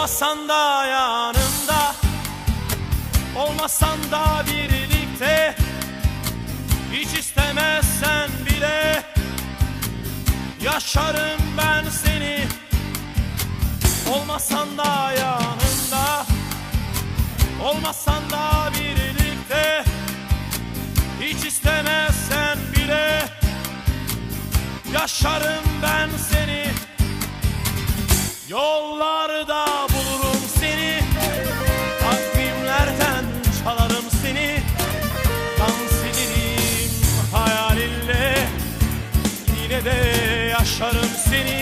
Olmasan da yanımda. Olmasan da birlikte. Hiç istemezsen bile Yaşarım ben seni. Olmasan da yanımda. Olmasan da birlikte. Hiç istemezsen bile Yaşarım ben seni. Yollarda yaşarım seni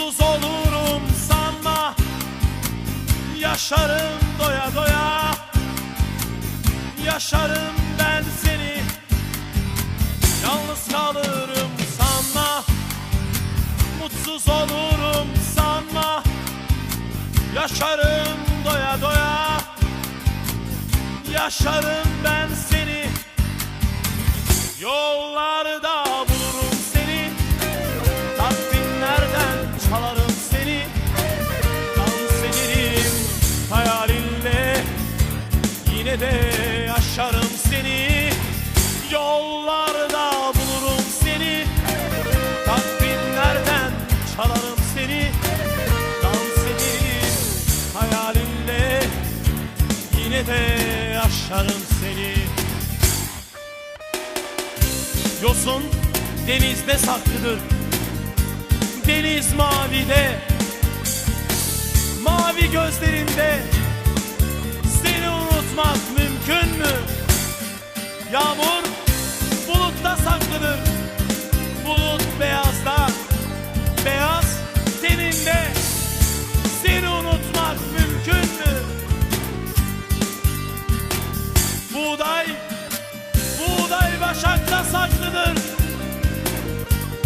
Mutsuz olurum sanma. Yaşarım doya doya. Yaşarım ben seni. Yalnız kalırım sanma. Mutsuz olurum sanma. Yaşarım doya doya. Yaşarım ben seni. Yollarda Yine de yaşarım seni. Yollarda bulurum seni. Takvimlerden çalarım seni. Dans ederim hayalinle Yine de yaşarım seni. Yosun denizde saklıdır. Deniz mavide. Mavi gözlerinde Yağmur bulutta saklıdır Bulut beyazda Beyaz teninde Seni unutmak mümkün mü? Buğday Buğday başakta saklıdır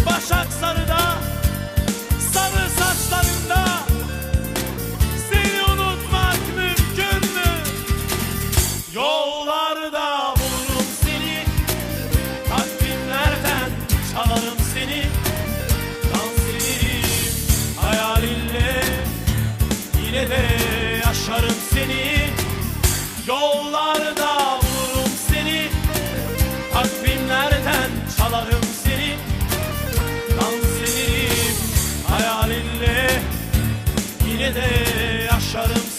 Başak yaşarım seni Yollarda bulurum seni. Takvimlerden çalarım seni. Dans ederim hayalinle Yine de yaşarım